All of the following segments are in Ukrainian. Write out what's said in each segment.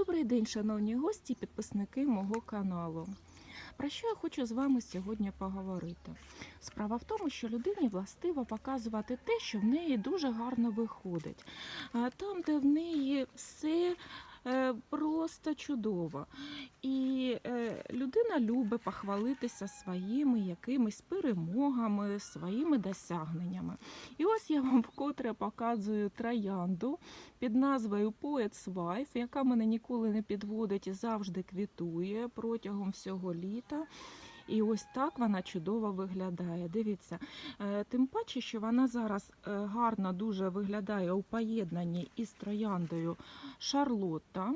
Добрий день, шановні гості підписники мого каналу. Про що я хочу з вами сьогодні поговорити? Справа в тому, що людині властиво показувати те, що в неї дуже гарно виходить. Там, де в неї все просто чудово. І е, людина любить похвалитися своїми якимись перемогами, своїми досягненнями. І ось я вам вкотре показую троянду під назвою Poet's Wife, яка мене ніколи не підводить і завжди квітує протягом всього літа. І ось так вона чудово виглядає. Дивіться, е, тим паче, що вона зараз е, гарно дуже виглядає у поєднанні із трояндою Шарлотта.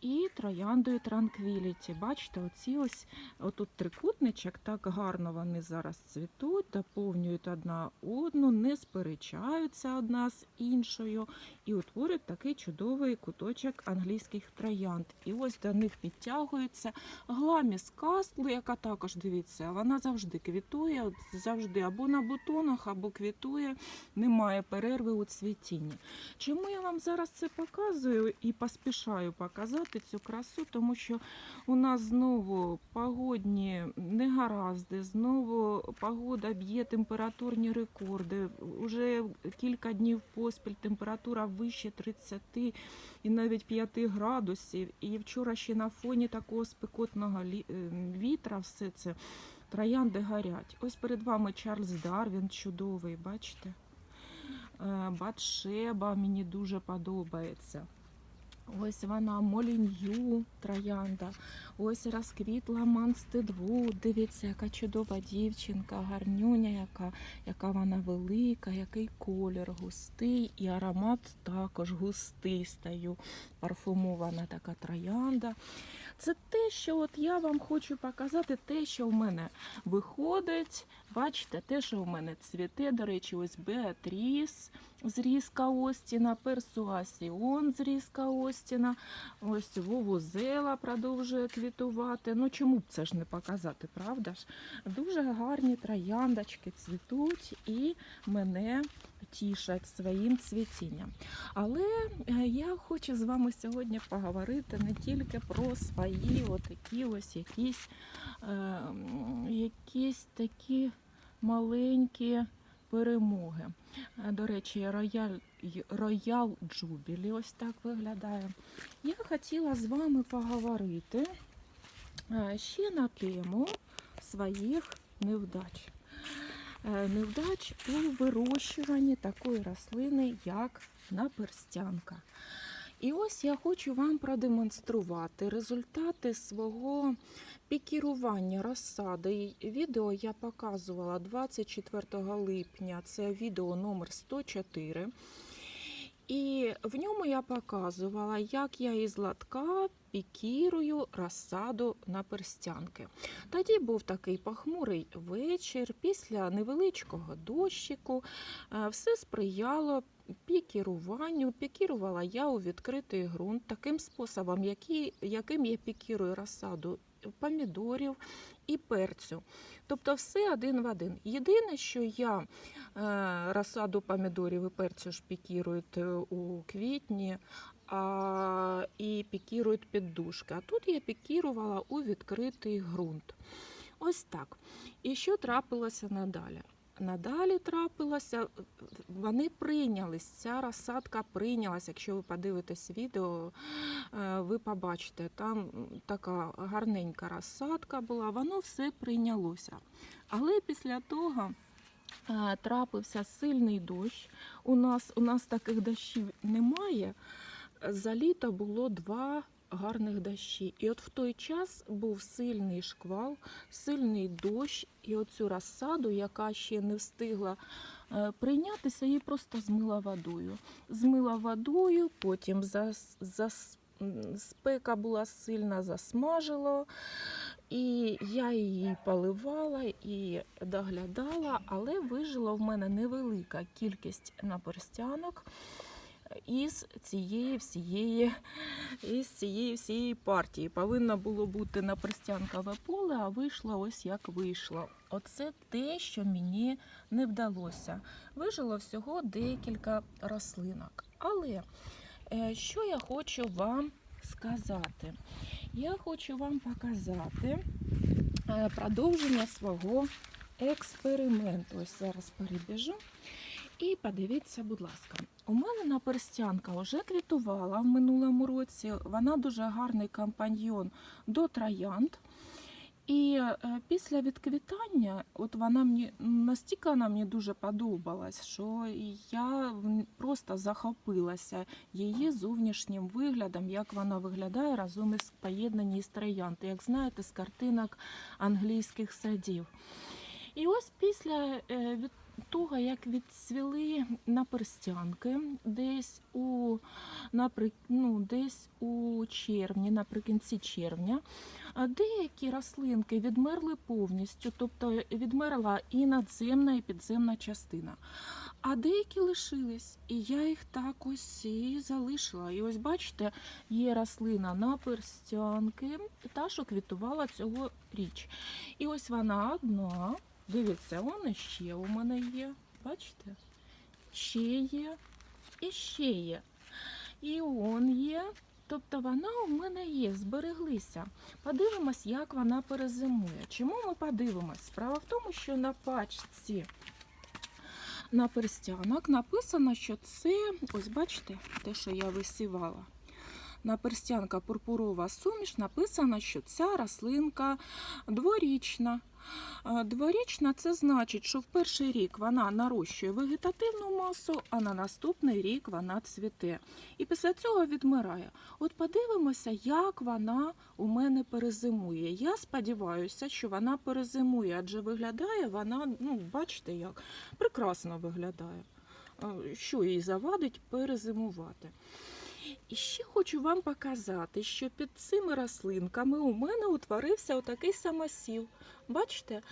І трояндою Транквіліті. Бачите, оці ось отут трикутничок, так гарно вони зараз цвітуть, доповнюють одна одну, не сперечаються одна з іншою і утворюють такий чудовий куточок англійських троянд. І ось до них підтягується гламіс кастлу, яка також дивіться, вона завжди квітує, завжди або на бутонах, або квітує, немає перерви у цвітінні. Чому я вам зараз це показую і поспішаю показати цю красу? Тому що у нас знову погодні негаразди, знову погода б'є температурні рекорди. Уже кілька днів поспіль температура вище 30 і навіть 5 градусів. І вчора ще на фоні такого спекотного е, вітра все це троянди горять. Ось перед вами Чарльз Дарвін чудовий, бачите? Е, Батшеба мені дуже подобається. Ось вона Молін'ю троянда. Ось розквітла Манстедвуд. Дивіться, яка чудова дівчинка, гарнюня, яка, яка вона велика, який колір густий, і аромат також густий стаю. Парфумована така троянда. Це те, що от я вам хочу показати, те, що в мене виходить. Бачите, те, що в мене цвіте, до речі, ось Беатріс з Різка Остіна, Персуасіон з Різка Остіна, ось Вовузела продовжує квітувати. Ну чому б це ж не показати, правда ж? Дуже гарні трояндочки цвітуть і мене тішать своїм цвітінням. Але е, я хочу з вами сьогодні поговорити не тільки про свої отакі ось якісь, е, якісь такі маленькі перемоги. Е, До речі, роял Джубілі ось так виглядає. Я хотіла з вами поговорити е, ще на тему своїх невдач. Е, Невдач у вирощуванні такої рослини, як наперстянка. І ось я хочу вам продемонструвати результати свого пікірування розсади. Відео я показувала 24 липня, це відео номер 104. І в ньому я показувала, як я із латка пікірую розсаду на перстянки. Тоді був такий похмурий вечір, після невеличкого дощику. Е, Все сприяло пікіруванню. Пікірувала я у відкритий ґрунт таким способом, який, яким я пікірую розсаду помідорів і перцю. Тобто все один в один. Єдине, що я е, розсаду помідорів і перцю ж пікірують е, у квітні, а, і пікірують під дужки. А тут я пікірувала у відкритий ґрунт. Ось так. І що трапилося надалі? Надалі трапилося, вони прийнялись, ця розсадка прийнялась. Якщо ви подивитесь відео, е, ви побачите, там така гарненька розсадка була, воно все прийнялося. Але після того е, трапився сильний дощ. У нас, у нас таких дощів немає. За літо було два гарних дощі. І от в той час був сильний шквал, сильний дощ, і оцю розсаду, яка ще не встигла е, прийнятися, її просто змила водою. Змила водою, потім зас, зас, спека була сильна, засмажило. І я її поливала і доглядала, але вижила в мене невелика кількість наперстянок із цієї всієї, із цієї всієї партії. Повинно було бути наперстянкове поле, а вийшло ось як вийшло. Оце те, що мені не вдалося. Вижило всього декілька рослинок. Але е, що я хочу вам сказати? Я хочу вам показати е, продовження свого експерименту. Ось зараз перебіжу. І подивіться, будь ласка, у мене наперстянка вже квітувала в минулому році. Вона дуже гарний компаньйон до троянд. І е, після відквітання, от вона мені настільки вона мені дуже подобалась, що я просто захопилася її зовнішнім виглядом, як вона виглядає разом із поєднані з троянд, як знаєте, з картинок англійських садів. І ось після е, того, як відцвіли наперстянки, десь у напри... ну, десь у червні, наприкінці червня, деякі рослинки відмерли повністю, тобто відмерла і надземна, і підземна частина. А деякі лишились, і я їх так ось і залишила. І ось бачите, є рослина наперстянки, та що квітувала цього річ. І ось вона одна. Дивіться, он ще у мене є. Бачите? Ще є, і ще є. І он є. Тобто вона у мене є, збереглися. Подивимось, як вона перезимує. Чому ми подивимось? Справа в тому, що на пачці на перстянок написано, що це, ось бачите, те, що я висівала. На перстянка пурпурова суміш написано, що ця рослинка дворічна. Е, Дворічна це значить, що в перший рік вона нарощує вегетативну масу, а на наступний рік вона цвіте. І після цього відмирає. От подивимося, як вона у мене перезимує. Я сподіваюся, що вона перезимує, адже виглядає вона, ну, бачите, як прекрасно виглядає. Е, Що їй завадить перезимувати. І ще хочу вам показати, що під цими рослинками у мене утворився отакий самосів. Бачите,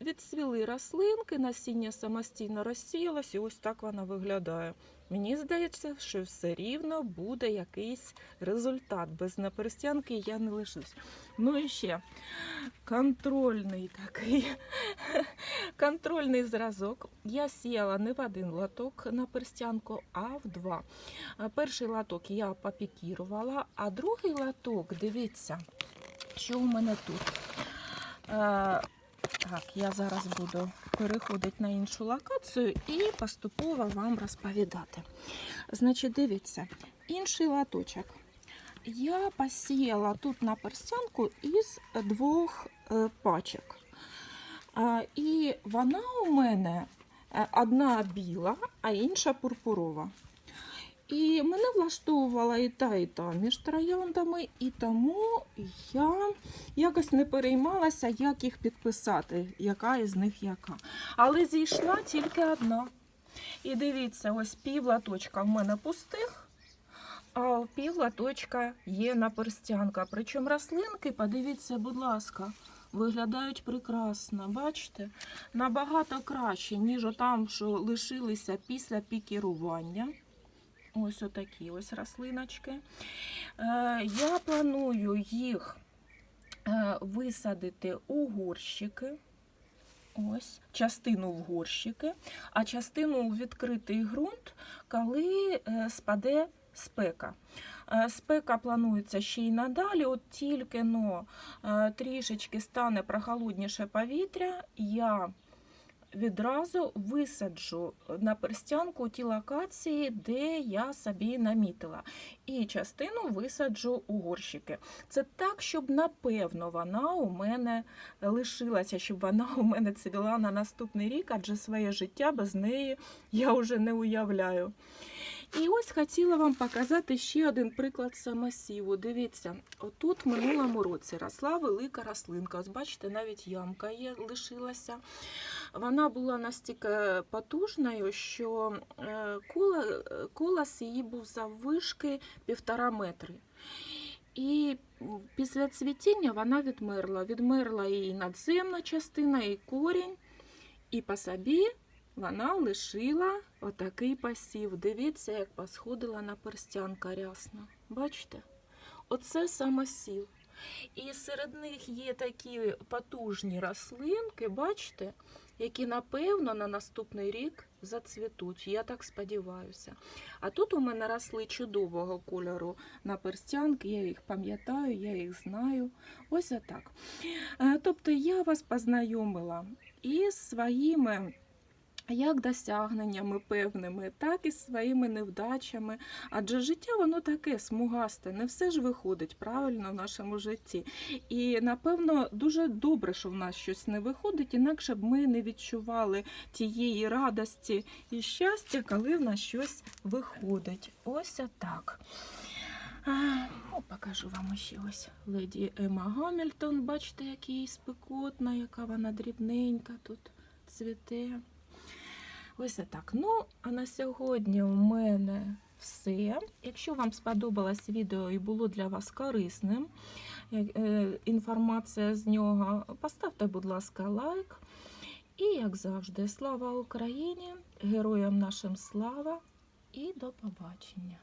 відсвіли рослинки, насіння самостійно розсіялося, і ось так вона виглядає. Мені здається, що все рівно буде якийсь результат. Без наперстянки я не лишусь. Ну і ще контрольний такий контрольний зразок. Я сіяла не в один лоток на перстянку, а в два. Е, Перший лоток я попікірувала, а другий лоток, дивіться, що у мене тут. Так, я зараз буду переходити на іншу локацію і поступово вам розповідати. Значить, дивіться, інший лоточок. Я посіяла тут на перстянку із двох е, пачок. І вона у мене е, одна біла, а інша пурпурова. І мене влаштовувала і та, і та між трояндами, і тому я якось не переймалася, як їх підписати, яка із них яка. Але зійшла тільки одна. І дивіться, ось пів латочка в мене пустих, а пів латочка є на перстянка. Причому рослинки, подивіться, будь ласка, виглядають прекрасно. Бачите? Набагато краще, ніж там, що лишилися після пікірування. Ось отакі ось рослиночки. Е, я планую їх е, висадити у горщики. Ось, частину в горщики, а частину у відкритий ґрунт, коли е, спаде спека. Спека планується ще й надалі, от тільки но трішечки стане прохолодніше повітря, я відразу висаджу на перстянку ті локації, де я собі намітила. І частину висаджу у горщики. Це так, щоб напевно вона у мене лишилася, щоб вона у мене цвіла на наступний рік, адже своє життя без неї я вже не уявляю. І ось хотіла вам показати ще один приклад самосіву. Дивіться, отут в минулому році росла велика рослинка. Ось бачите, навіть ямка є, лишилася. Вона була настільки потужною, що е, колос її був заввишки півтора метри. І після цвітіння вона відмерла. Відмерла і надземна частина, і корінь. І по собі вона лишила отакий посів. Дивіться, як посходила на перстянка рясно. Бачите? Оце самосів. І серед них є такі потужні рослинки, бачите, які напевно на наступний рік зацвітуть, я так сподіваюся. А тут у мене росли чудового кольору наперстянки, я їх пам'ятаю, я їх знаю. Ось отак. Е, Тобто я вас познайомила із своїми. Як досягненнями певними, так і своїми невдачами. Адже життя воно таке смугасте, не все ж виходить правильно в нашому житті. І напевно дуже добре, що в нас щось не виходить, інакше б ми не відчували тієї радості і щастя, коли в нас щось виходить. Ось отак. О, покажу вам ще ось леді Ема Гамільтон. Бачите, який спекотна, яка вона дрібненька тут цвіте. Ось так. Ну, а на сьогодні у мене все. Якщо вам сподобалось відео і було для вас корисним як- е, інформація з нього, поставте, будь ласка, лайк. І, як завжди, слава Україні! Героям нашим слава і до побачення!